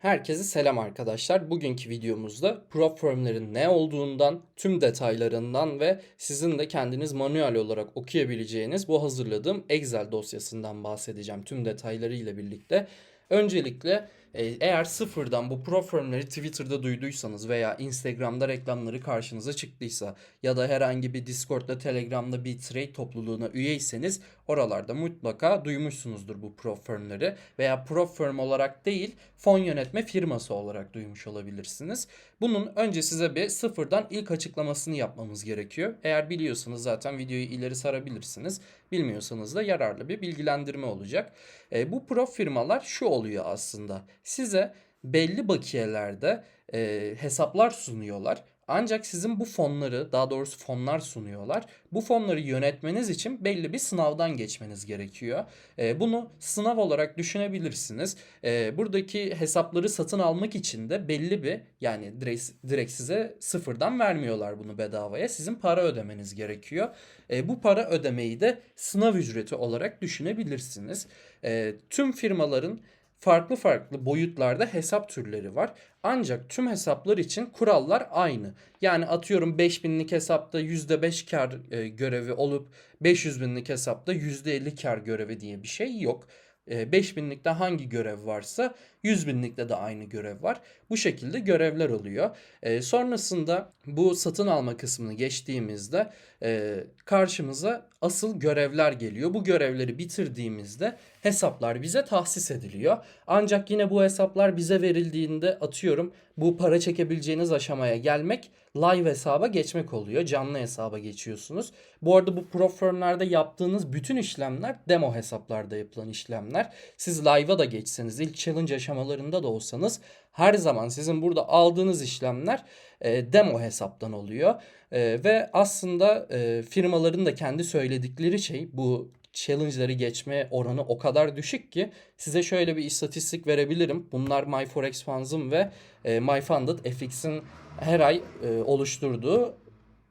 Herkese selam arkadaşlar. Bugünkü videomuzda prop firmlerin ne olduğundan, tüm detaylarından ve sizin de kendiniz manuel olarak okuyabileceğiniz bu hazırladığım Excel dosyasından bahsedeceğim tüm detaylarıyla birlikte. Öncelikle eğer sıfırdan bu firmleri Twitter'da duyduysanız veya Instagram'da reklamları karşınıza çıktıysa ya da herhangi bir Discord'da Telegram'da bir trade topluluğuna üyeyseniz oralarda mutlaka duymuşsunuzdur bu firmleri veya firm olarak değil fon yönetme firması olarak duymuş olabilirsiniz. Bunun önce size bir sıfırdan ilk açıklamasını yapmamız gerekiyor. Eğer biliyorsanız zaten videoyu ileri sarabilirsiniz. Bilmiyorsanız da yararlı bir bilgilendirme olacak. E, bu prop firmalar şu oluyor aslında. Size belli bakiyelerde e, hesaplar sunuyorlar. Ancak sizin bu fonları, daha doğrusu fonlar sunuyorlar. Bu fonları yönetmeniz için belli bir sınavdan geçmeniz gerekiyor. E, bunu sınav olarak düşünebilirsiniz. E, buradaki hesapları satın almak için de belli bir yani direkt, direkt size sıfırdan vermiyorlar bunu bedavaya. Sizin para ödemeniz gerekiyor. E, bu para ödemeyi de sınav ücreti olarak düşünebilirsiniz. E, tüm firmaların farklı farklı boyutlarda hesap türleri var. Ancak tüm hesaplar için kurallar aynı. Yani atıyorum 5000'lik hesapta %5 kar e, görevi olup 500 binlik hesapta %50 kar görevi diye bir şey yok. 5000'likte hangi görev varsa 100 binlikte de aynı görev var. Bu şekilde görevler oluyor. E, sonrasında bu satın alma kısmını geçtiğimizde e, karşımıza asıl görevler geliyor. Bu görevleri bitirdiğimizde hesaplar bize tahsis ediliyor. Ancak yine bu hesaplar bize verildiğinde atıyorum bu para çekebileceğiniz aşamaya gelmek live hesaba geçmek oluyor. Canlı hesaba geçiyorsunuz. Bu arada bu pro firmlerde yaptığınız bütün işlemler demo hesaplarda yapılan işlemler. Siz live'a da geçseniz ilk challenge aşamalarında da olsanız her zaman sizin burada aldığınız işlemler e, demo hesaptan oluyor. E, ve aslında e, firmaların da kendi söyledikleri şey bu challenge'ları geçme oranı o kadar düşük ki size şöyle bir istatistik verebilirim. Bunlar MyForexFunds'ın ve e, MyFunded FX'in her ay e, oluşturduğu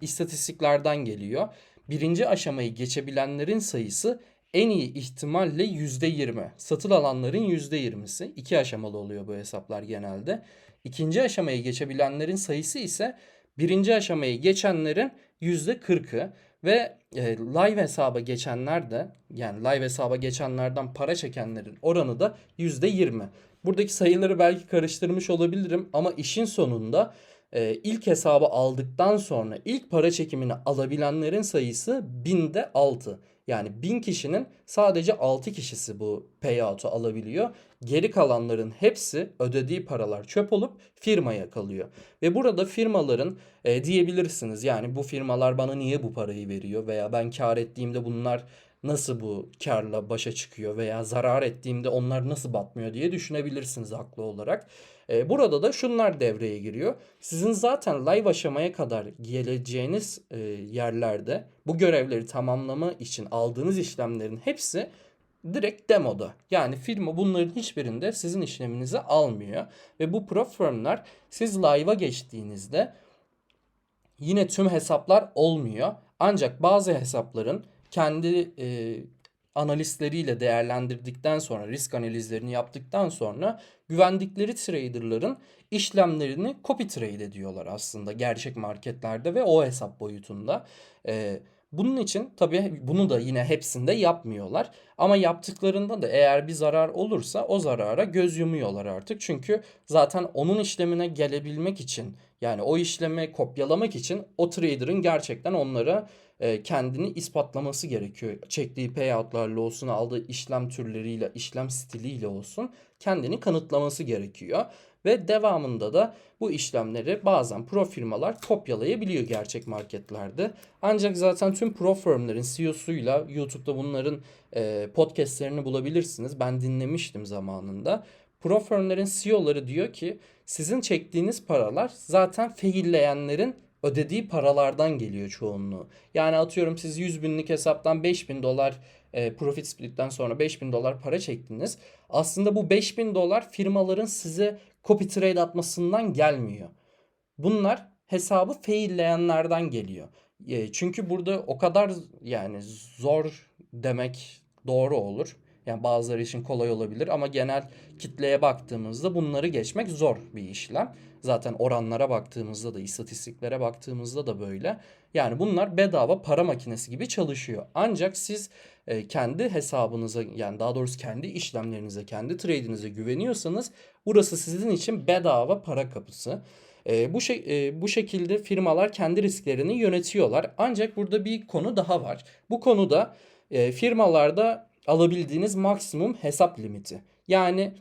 istatistiklerden geliyor. Birinci aşamayı geçebilenlerin sayısı en iyi ihtimalle %20. Satın alanların %20'si. İki aşamalı oluyor bu hesaplar genelde. İkinci aşamayı geçebilenlerin sayısı ise birinci aşamayı geçenlerin %40'ı. Ve e, live hesaba geçenler de yani live hesaba geçenlerden para çekenlerin oranı da %20. Buradaki sayıları belki karıştırmış olabilirim ama işin sonunda e, ilk hesabı aldıktan sonra ilk para çekimini alabilenlerin sayısı binde 6. Yani 1000 kişinin sadece 6 kişisi bu payout'u alabiliyor. Geri kalanların hepsi ödediği paralar çöp olup firmaya kalıyor. Ve burada firmaların e, diyebilirsiniz yani bu firmalar bana niye bu parayı veriyor veya ben kar ettiğimde bunlar nasıl bu karla başa çıkıyor veya zarar ettiğimde onlar nasıl batmıyor diye düşünebilirsiniz haklı olarak. E, burada da şunlar devreye giriyor. Sizin zaten live aşamaya kadar geleceğiniz e, yerlerde bu görevleri tamamlama için aldığınız işlemlerin hepsi direkt demoda. Yani firma bunların hiçbirinde sizin işleminizi almıyor. Ve bu pro firmler siz live'a geçtiğinizde yine tüm hesaplar olmuyor. Ancak bazı hesapların kendi e, analistleriyle değerlendirdikten sonra risk analizlerini yaptıktan sonra güvendikleri traderların işlemlerini copy trade ediyorlar aslında gerçek marketlerde ve o hesap boyutunda. Ee, bunun için tabii bunu da yine hepsinde yapmıyorlar. Ama yaptıklarında da eğer bir zarar olursa o zarara göz yumuyorlar artık. Çünkü zaten onun işlemine gelebilmek için yani o işlemi kopyalamak için o trader'ın gerçekten onlara e, kendini ispatlaması gerekiyor. Çektiği payoutlarla olsun, aldığı işlem türleriyle, işlem stiliyle olsun kendini kanıtlaması gerekiyor. Ve devamında da bu işlemleri bazen pro firmalar kopyalayabiliyor gerçek marketlerde. Ancak zaten tüm pro firmlerin CEO'suyla YouTube'da bunların e, podcastlerini bulabilirsiniz. Ben dinlemiştim zamanında. Pro firmlerin CEO'ları diyor ki sizin çektiğiniz paralar zaten failleyenlerin ödediği paralardan geliyor çoğunluğu. Yani atıyorum siz 100 binlik hesaptan 5000 dolar e, profit split'ten sonra 5000 dolar para çektiniz. Aslında bu 5000 dolar firmaların size copy trade atmasından gelmiyor. Bunlar hesabı failleyenlerden geliyor. E, çünkü burada o kadar yani zor demek doğru olur. Yani bazıları için kolay olabilir ama genel kitleye baktığımızda bunları geçmek zor bir işlem. Zaten oranlara baktığımızda da, istatistiklere baktığımızda da böyle. Yani bunlar bedava para makinesi gibi çalışıyor. Ancak siz e, kendi hesabınıza yani daha doğrusu kendi işlemlerinize, kendi trade'inize güveniyorsanız burası sizin için bedava para kapısı. E, bu şey e, bu şekilde firmalar kendi risklerini yönetiyorlar. Ancak burada bir konu daha var. Bu konuda e, firmalarda alabildiğiniz maksimum hesap limiti. Yani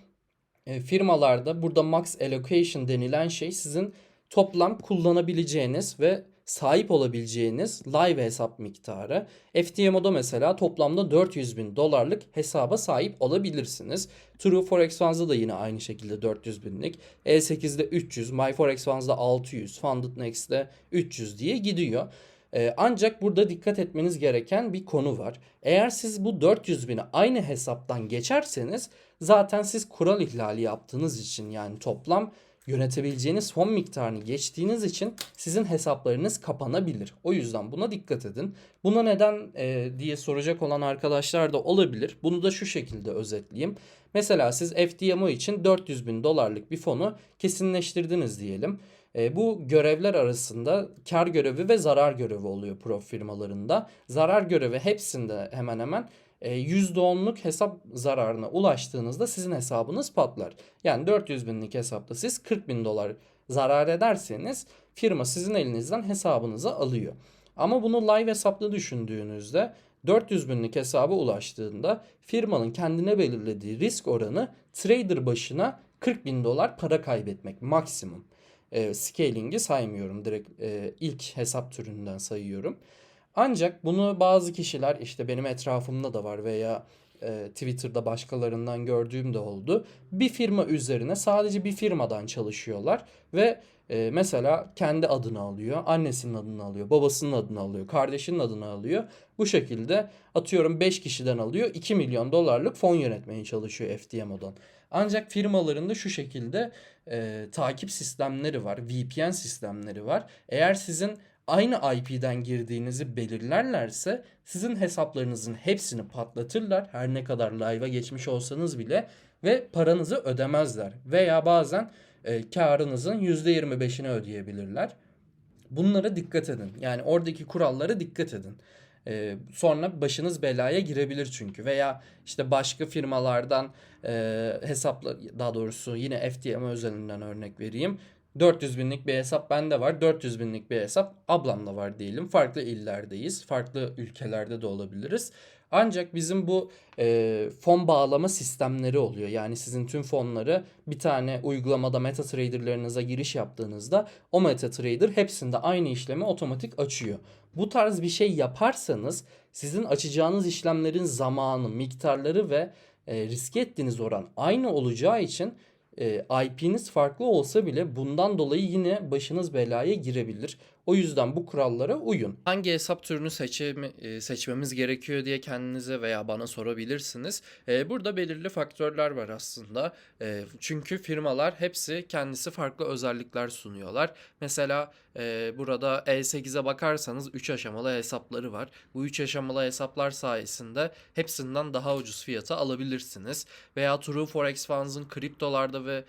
e, firmalarda burada max allocation denilen şey sizin toplam kullanabileceğiniz ve sahip olabileceğiniz live hesap miktarı. FTMO'da mesela toplamda 400 bin dolarlık hesaba sahip olabilirsiniz. True Forex Funds'da da yine aynı şekilde 400 binlik. E8'de 300, MyForex Funds'da 600, Funded Next'de 300 diye gidiyor. Ee, ancak burada dikkat etmeniz gereken bir konu var. Eğer siz bu 400 bini aynı hesaptan geçerseniz zaten siz kural ihlali yaptığınız için yani toplam yönetebileceğiniz fon miktarını geçtiğiniz için sizin hesaplarınız kapanabilir. O yüzden buna dikkat edin. Buna neden e, diye soracak olan arkadaşlar da olabilir. Bunu da şu şekilde özetleyeyim. Mesela siz FDMO için 400 bin dolarlık bir fonu kesinleştirdiniz diyelim. E, bu görevler arasında kar görevi ve zarar görevi oluyor prof firmalarında. Zarar görevi hepsinde hemen hemen e, %10'luk hesap zararına ulaştığınızda sizin hesabınız patlar. Yani 400 binlik hesapta siz 40 bin dolar zarar ederseniz firma sizin elinizden hesabınızı alıyor. Ama bunu live hesaplı düşündüğünüzde 400 binlik hesaba ulaştığında firmanın kendine belirlediği risk oranı trader başına 40 bin dolar para kaybetmek maksimum. E, scaling'i saymıyorum direkt e, ilk hesap türünden sayıyorum. Ancak bunu bazı kişiler işte benim etrafımda da var veya e, Twitter'da başkalarından gördüğüm de oldu. Bir firma üzerine sadece bir firmadan çalışıyorlar ve e, mesela kendi adını alıyor, annesinin adını alıyor, babasının adını alıyor, kardeşinin adını alıyor. Bu şekilde atıyorum 5 kişiden alıyor 2 milyon dolarlık fon yönetmeye çalışıyor FTMO'dan. Ancak firmalarında şu şekilde e, takip sistemleri var, VPN sistemleri var. Eğer sizin aynı IP'den girdiğinizi belirlerlerse sizin hesaplarınızın hepsini patlatırlar. Her ne kadar live'a geçmiş olsanız bile ve paranızı ödemezler. Veya bazen e, karınızın %25'ini ödeyebilirler. Bunlara dikkat edin. Yani oradaki kurallara dikkat edin. Ee, sonra başınız belaya girebilir çünkü veya işte başka firmalardan e, hesapla daha doğrusu yine FTM özelinden örnek vereyim. 400 binlik bir hesap bende var. 400 binlik bir hesap ablamda var diyelim. Farklı illerdeyiz. Farklı ülkelerde de olabiliriz. Ancak bizim bu e, fon bağlama sistemleri oluyor. Yani sizin tüm fonları bir tane uygulamada MetaTrader'larınıza giriş yaptığınızda o MetaTrader hepsinde aynı işlemi otomatik açıyor. Bu tarz bir şey yaparsanız sizin açacağınız işlemlerin zamanı, miktarları ve e, riske ettiğiniz oran aynı olacağı için e, IP'niz farklı olsa bile bundan dolayı yine başınız belaya girebilir. O yüzden bu kurallara uyun. Hangi hesap türünü seçemi, e, seçmemiz gerekiyor diye kendinize veya bana sorabilirsiniz. E, burada belirli faktörler var aslında. E, çünkü firmalar hepsi kendisi farklı özellikler sunuyorlar. Mesela burada E8'e bakarsanız 3 aşamalı hesapları var. Bu 3 aşamalı hesaplar sayesinde hepsinden daha ucuz fiyata alabilirsiniz. Veya True Forex Funds'ın kriptolarda ve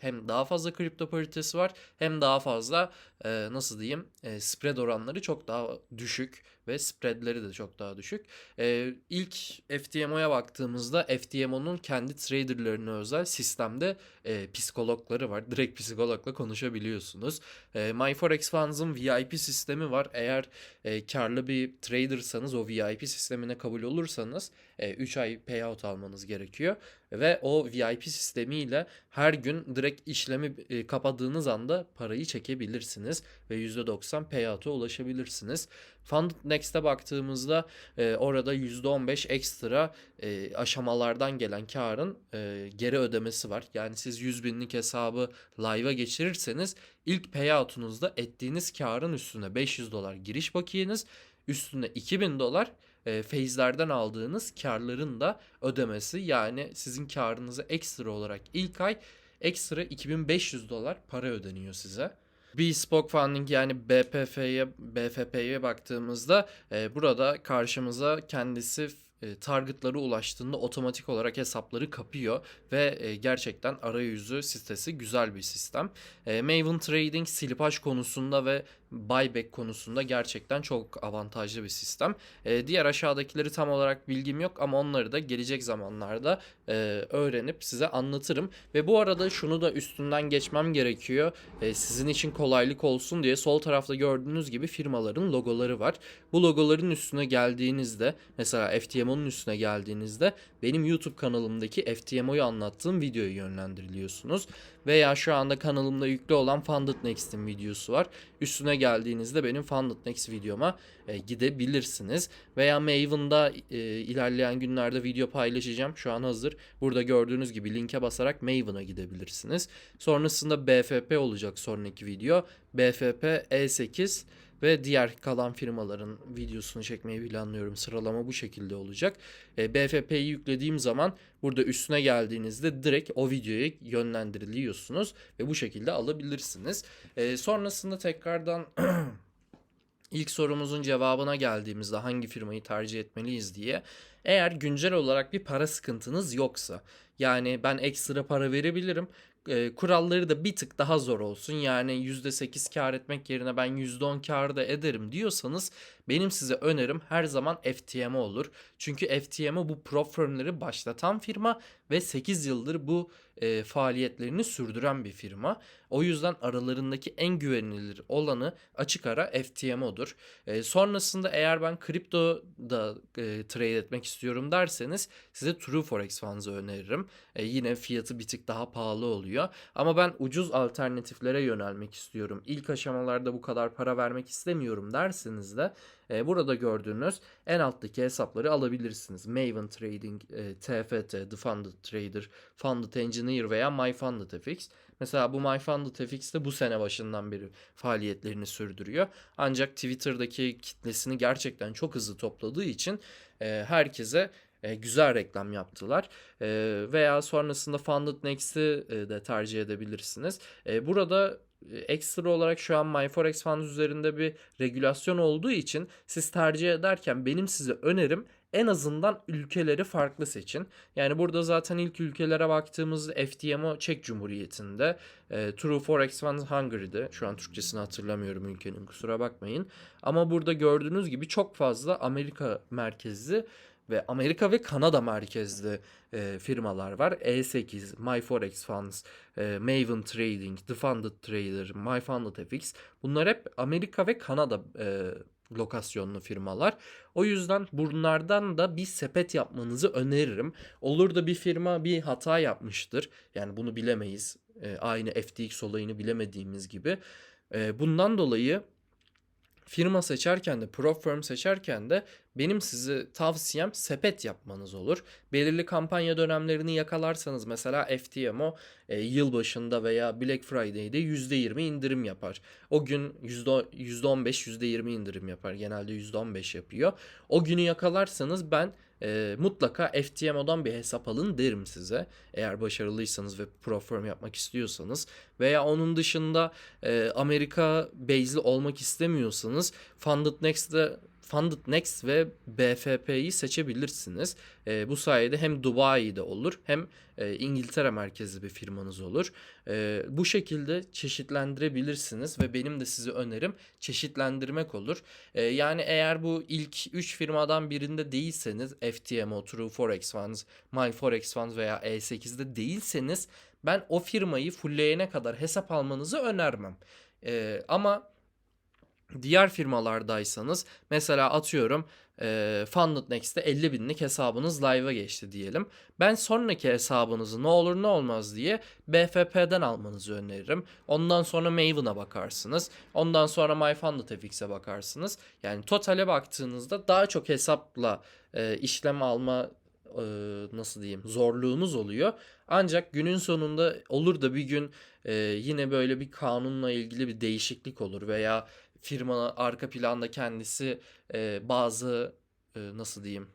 hem daha fazla kripto paritesi var hem daha fazla nasıl diyeyim e, spread oranları çok daha düşük ve spreadleri de çok daha düşük. E, ilk FTMO'ya baktığımızda FTMO'nun kendi traderlarına özel sistemde e, psikologları var. Direkt psikologla konuşabiliyorsunuz. E, MyForex Funds'ın VIP sistemi var. Eğer e, karlı bir tradersanız o VIP sistemine kabul olursanız 3 ay payout almanız gerekiyor. Ve o VIP sistemiyle her gün direkt işlemi e, kapadığınız anda parayı çekebilirsiniz ve %90 payout'a ulaşabilirsiniz. Funded Next'e baktığımızda e, orada %15 ekstra e, aşamalardan gelen karın e, geri ödemesi var. Yani siz 100 binlik hesabı live'a geçirirseniz ilk payout'unuzda ettiğiniz karın üstüne 500 dolar giriş bakiyeniz üstüne 2000 dolar e, feyizlerden aldığınız karların da ödemesi yani sizin karınızı ekstra olarak ilk ay ekstra 2500 dolar para ödeniyor size. Bespoke Funding yani BPF'ye BFP'ye baktığımızda e, burada karşımıza kendisi e, targetlara ulaştığında otomatik olarak hesapları kapıyor ve e, gerçekten arayüzü sitesi güzel bir sistem. E, Maven Trading silipaj konusunda ve buyback konusunda gerçekten çok avantajlı bir sistem. E, diğer aşağıdakileri tam olarak bilgim yok ama onları da gelecek zamanlarda e, öğrenip size anlatırım. Ve bu arada şunu da üstünden geçmem gerekiyor. E, sizin için kolaylık olsun diye sol tarafta gördüğünüz gibi firmaların logoları var. Bu logoların üstüne geldiğinizde mesela FTMO'nun üstüne geldiğinizde benim YouTube kanalımdaki FTMO'yu anlattığım videoyu yönlendiriliyorsunuz. Veya şu anda kanalımda yüklü olan Funded Next'in videosu var. Üstüne geldiğinizde benim Funded Next videoma e, gidebilirsiniz. Veya Maven'da e, ilerleyen günlerde video paylaşacağım. Şu an hazır. Burada gördüğünüz gibi linke basarak Maven'a gidebilirsiniz. Sonrasında BFP olacak sonraki video. BFP E8 ve diğer kalan firmaların videosunu çekmeyi planlıyorum. Sıralama bu şekilde olacak. E, BFP'yi yüklediğim zaman burada üstüne geldiğinizde direkt o videoya yönlendiriliyorsunuz ve bu şekilde alabilirsiniz. E, sonrasında tekrardan ilk sorumuzun cevabına geldiğimizde hangi firmayı tercih etmeliyiz diye. Eğer güncel olarak bir para sıkıntınız yoksa yani ben ekstra para verebilirim e, kuralları da bir tık daha zor olsun. Yani %8 kar etmek yerine ben %10 kar da ederim diyorsanız benim size önerim her zaman FTMO olur. Çünkü FTMO bu prop firmleri başlatan firma ve 8 yıldır bu e, faaliyetlerini sürdüren bir firma. O yüzden aralarındaki en güvenilir olanı açık ara FTMO'dur. E, sonrasında eğer ben kripto da e, trade etmek istiyorum derseniz size True Forex Funds'ı öneririm. E, yine fiyatı bir tık daha pahalı oluyor. Ama ben ucuz alternatiflere yönelmek istiyorum. İlk aşamalarda bu kadar para vermek istemiyorum derseniz de e, burada gördüğünüz en alttaki hesapları alabilirsiniz. Maven Trading, e, TFT, The Funded Trader, Funded Engineer veya MyFundedFX. Mesela bu MyFundedFX de bu sene başından beri faaliyetlerini sürdürüyor. Ancak Twitter'daki kitlesini gerçekten çok hızlı topladığı için e, herkese e, güzel reklam yaptılar. E, veya sonrasında Funded Next'i e, de tercih edebilirsiniz. E, burada ekstra olarak şu an MyForex Funds üzerinde bir regülasyon olduğu için siz tercih ederken benim size önerim en azından ülkeleri farklı seçin. Yani burada zaten ilk ülkelere baktığımızda FTMO Çek Cumhuriyeti'nde, e, True Forex Funds Hungary'de. Şu an Türkçesini hatırlamıyorum ülkenin kusura bakmayın. Ama burada gördüğünüz gibi çok fazla Amerika merkezli ve Amerika ve Kanada merkezli e, firmalar var. E8, MyForex Funds, e, Maven Trading, The Funded Trader, MyFundedFX bunlar hep Amerika ve Kanada e, lokasyonlu firmalar. O yüzden bunlardan da bir sepet yapmanızı öneririm. Olur da bir firma bir hata yapmıştır. Yani bunu bilemeyiz. E, aynı FTX olayını bilemediğimiz gibi. E, bundan dolayı firma seçerken de, prop firm seçerken de benim size tavsiyem sepet yapmanız olur. Belirli kampanya dönemlerini yakalarsanız mesela FTMO e, yılbaşında veya Black Friday'de %20 indirim yapar. O gün %15, %20 indirim yapar. Genelde %15 yapıyor. O günü yakalarsanız ben e, mutlaka FTMO'dan bir hesap alın derim size. Eğer başarılıysanız ve pro yapmak istiyorsanız veya onun dışında e, Amerika base'li olmak istemiyorsanız Funded Next'te Funded Next ve BFP'yi seçebilirsiniz. E, bu sayede hem Dubai'de olur hem e, İngiltere merkezli bir firmanız olur. E, bu şekilde çeşitlendirebilirsiniz ve benim de size önerim çeşitlendirmek olur. E, yani eğer bu ilk 3 firmadan birinde değilseniz FTMO, True Forex Funds, My Forex Funds veya E8'de değilseniz ben o firmayı fullleyene kadar hesap almanızı önermem. E, ama Diğer firmalardaysanız mesela atıyorum e, Funded Next'te 50 binlik hesabınız live'a geçti diyelim. Ben sonraki hesabınızı ne olur ne olmaz diye BFP'den almanızı öneririm. Ondan sonra Maven'a bakarsınız. Ondan sonra MyFundedFX'e bakarsınız. Yani totale baktığınızda daha çok hesapla e, işlem alma nasıl diyeyim zorluğunuz oluyor. Ancak günün sonunda olur da bir gün e, yine böyle bir kanunla ilgili bir değişiklik olur veya firma arka planda kendisi e, bazı e, nasıl diyeyim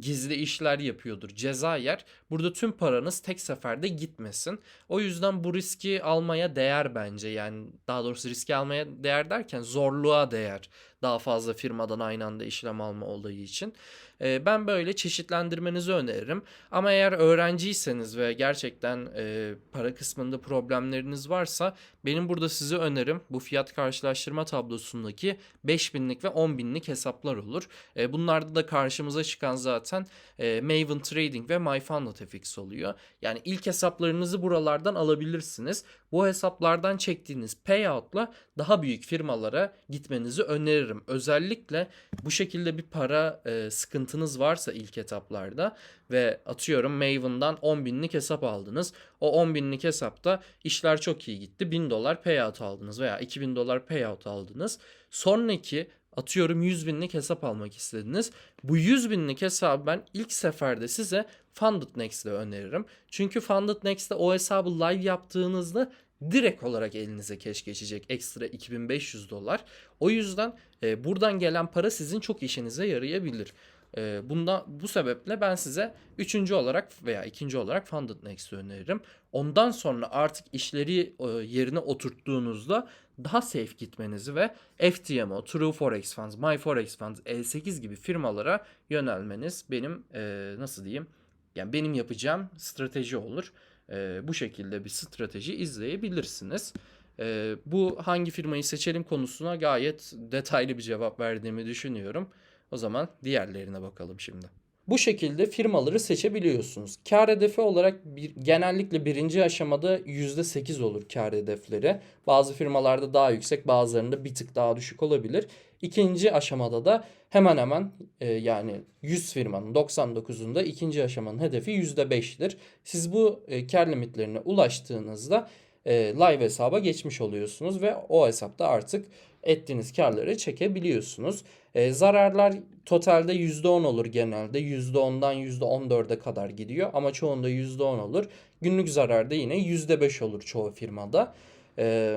gizli işler yapıyordur ceza yer. Burada tüm paranız tek seferde gitmesin. O yüzden bu riski almaya değer bence. Yani daha doğrusu riski almaya değer derken zorluğa değer. Daha fazla firmadan aynı anda işlem alma olayı için. E, ben böyle çeşitlendirmenizi öneririm. Ama eğer öğrenciyseniz ve gerçekten e, para kısmında problemleriniz varsa benim burada size önerim bu fiyat karşılaştırma tablosundaki 5000'lik ve 10.000'lik hesaplar olur. E, bunlarda da karşımıza çıkan zaten e, Maven Trading ve MyFundedFX oluyor. Yani ilk hesaplarınızı buralardan alabilirsiniz. Bu hesaplardan çektiğiniz payout'la daha büyük firmalara gitmenizi öneririm. Özellikle bu şekilde bir para e, sıkıntınız varsa ilk etaplarda ve atıyorum Maven'dan 10 binlik hesap aldınız. O 10 binlik hesapta işler çok iyi gitti. 1000 dolar payout aldınız veya 2000 dolar payout aldınız. Sonraki atıyorum 100 binlik hesap almak istediniz. Bu 100 binlik hesabı ben ilk seferde size Funded Next'te öneririm. Çünkü Funded Next'te o hesabı live yaptığınızda direkt olarak elinize keş geçecek ekstra 2500 dolar. O yüzden e, buradan gelen para sizin çok işinize yarayabilir. E, bundan bu sebeple ben size üçüncü olarak veya ikinci olarak Funded Next'i öneririm. Ondan sonra artık işleri e, yerine oturttuğunuzda daha safe gitmenizi ve FTMO, True Forex Funds, My Forex Funds, L8 gibi firmalara yönelmeniz benim e, nasıl diyeyim yani benim yapacağım strateji olur. E, bu şekilde bir strateji izleyebilirsiniz. E, bu hangi firmayı seçelim konusuna gayet detaylı bir cevap verdiğimi düşünüyorum. O zaman diğerlerine bakalım şimdi. Bu şekilde firmaları seçebiliyorsunuz. Kar hedefi olarak bir, genellikle birinci aşamada %8 olur kar hedefleri. Bazı firmalarda daha yüksek bazılarında bir tık daha düşük olabilir. İkinci aşamada da hemen hemen e, yani 100 firmanın 99'unda ikinci aşamanın hedefi %5'tir. Siz bu e, kar limitlerine ulaştığınızda e, live hesaba geçmiş oluyorsunuz ve o hesapta artık ettiğiniz karları çekebiliyorsunuz. E, zararlar totalde %10 olur genelde. %10'dan %14'e kadar gidiyor ama çoğunda %10 olur. Günlük zararda yine %5 olur çoğu firmada. E,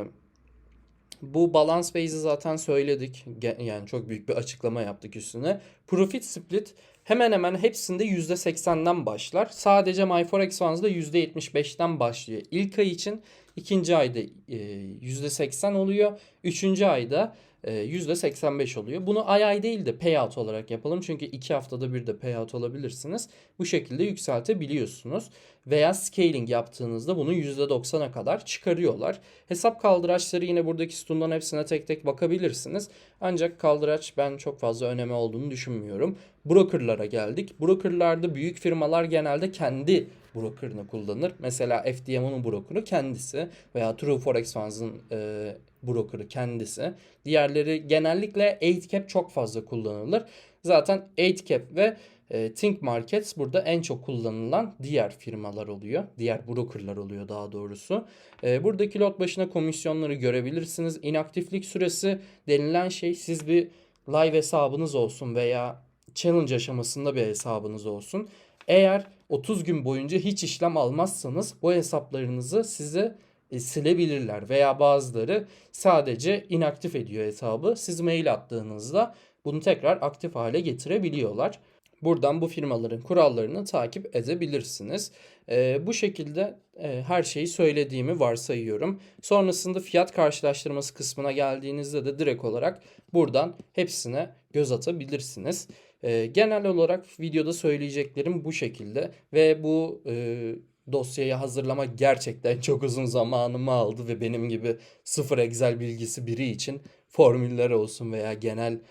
bu balance base'i zaten söyledik. Yani çok büyük bir açıklama yaptık üstüne. Profit split hemen hemen hepsinde %80'den başlar. Sadece MyForex Funds'da %75'ten başlıyor. İlk ay için ikinci ayda %80 oluyor. Üçüncü ayda %85 oluyor. Bunu ay ay değil de payout olarak yapalım. Çünkü 2 haftada bir de payout alabilirsiniz. Bu şekilde yükseltebiliyorsunuz. Veya scaling yaptığınızda bunu %90'a kadar çıkarıyorlar. Hesap kaldıraçları yine buradaki sütundan hepsine tek tek bakabilirsiniz. Ancak kaldıraç ben çok fazla önemi olduğunu düşünmüyorum. Brokerlara geldik. Brokerlarda büyük firmalar genelde kendi brokerını kullanır. Mesela FDMO'nun brokerı kendisi veya True Forex Funds'ın e, brokerı kendisi. Diğerleri genellikle 8cap çok fazla kullanılır. Zaten 8cap ve e, Think Markets burada en çok kullanılan diğer firmalar oluyor. Diğer brokerlar oluyor daha doğrusu. E, buradaki lot başına komisyonları görebilirsiniz. İnaktiflik süresi denilen şey siz bir live hesabınız olsun veya challenge aşamasında bir hesabınız olsun. Eğer 30 gün boyunca hiç işlem almazsanız bu hesaplarınızı size e, silebilirler veya bazıları sadece inaktif ediyor hesabı. Siz mail attığınızda bunu tekrar aktif hale getirebiliyorlar. Buradan bu firmaların kurallarını takip edebilirsiniz. E, bu şekilde e, her şeyi söylediğimi varsayıyorum. Sonrasında fiyat karşılaştırması kısmına geldiğinizde de direkt olarak buradan hepsine göz atabilirsiniz. E, genel olarak videoda söyleyeceklerim bu şekilde ve bu e, dosyayı hazırlama gerçekten çok uzun zamanımı aldı ve benim gibi sıfır Excel bilgisi biri için formüller olsun veya genel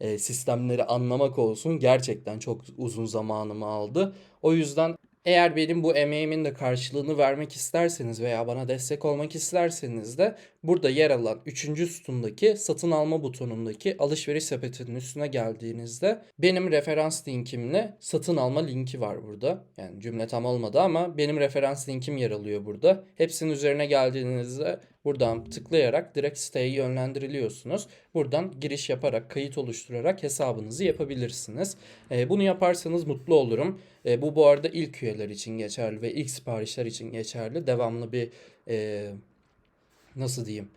e, sistemleri anlamak olsun gerçekten çok uzun zamanımı aldı. O yüzden eğer benim bu emeğimin de karşılığını vermek isterseniz veya bana destek olmak isterseniz de burada yer alan 3. sütundaki satın alma butonundaki alışveriş sepetinin üstüne geldiğinizde benim referans linkimle satın alma linki var burada. Yani cümle tam olmadı ama benim referans linkim yer alıyor burada. Hepsinin üzerine geldiğinizde buradan tıklayarak direkt siteye yönlendiriliyorsunuz. Buradan giriş yaparak, kayıt oluşturarak hesabınızı yapabilirsiniz. E, bunu yaparsanız mutlu olurum. E, bu bu arada ilk üyeler için geçerli ve ilk siparişler için geçerli. Devamlı bir e, nasıl diyeyim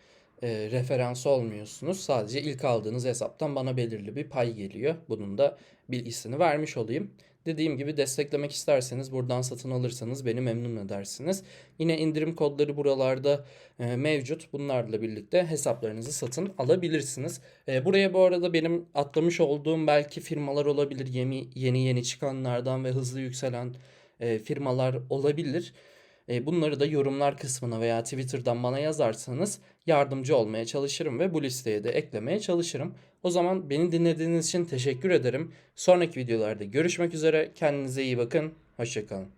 e, referans olmuyorsunuz. Sadece ilk aldığınız hesaptan bana belirli bir pay geliyor. Bunun da bilgisini vermiş olayım. Dediğim gibi desteklemek isterseniz buradan satın alırsanız beni memnun edersiniz. Yine indirim kodları buralarda e, mevcut. Bunlarla birlikte hesaplarınızı satın alabilirsiniz. E, buraya bu arada benim atlamış olduğum belki firmalar olabilir. Yeni yeni, yeni çıkanlardan ve hızlı yükselen e, firmalar olabilir. E, bunları da yorumlar kısmına veya Twitter'dan bana yazarsanız yardımcı olmaya çalışırım ve bu listeye de eklemeye çalışırım. O zaman beni dinlediğiniz için teşekkür ederim. Sonraki videolarda görüşmek üzere. Kendinize iyi bakın. Hoşçakalın.